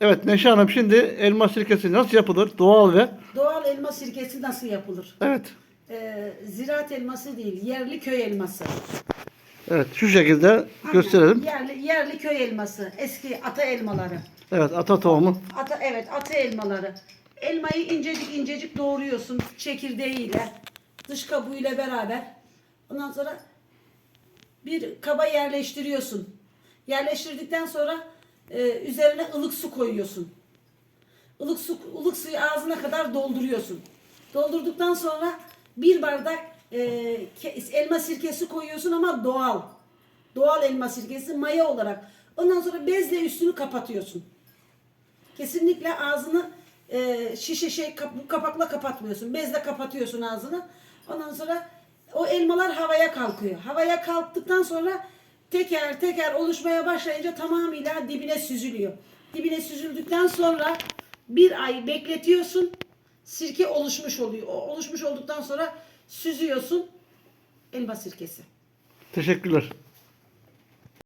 Evet Neşe Hanım şimdi elma sirkesi nasıl yapılır? Doğal ve Doğal elma sirkesi nasıl yapılır? evet. Ee, ziraat elması değil, yerli köy elması. Evet şu şekilde gösterelim. Yerli, yerli köy elması, eski ata elmaları. Evet ata tohumu. Ata evet, ata elmaları. Elmayı incecik incecik doğruyorsun çekirdeğiyle, dış kabuğuyla beraber. Ondan sonra bir kaba yerleştiriyorsun. Yerleştirdikten sonra e, üzerine ılık su koyuyorsun. Ilık su ılık suyu ağzına kadar dolduruyorsun. Doldurduktan sonra bir bardak e, elma sirkesi koyuyorsun ama doğal. Doğal elma sirkesi maya olarak. Ondan sonra bezle üstünü kapatıyorsun. Kesinlikle ağzını e, şişe şey kap- kapakla kapatmıyorsun. Bezle kapatıyorsun ağzını. Ondan sonra o elmalar havaya kalkıyor. Havaya kalktıktan sonra teker teker oluşmaya başlayınca tamamıyla dibine süzülüyor. Dibine süzüldükten sonra bir ay bekletiyorsun. Sirke oluşmuş oluyor. O oluşmuş olduktan sonra süzüyorsun. Elma sirkesi. Teşekkürler.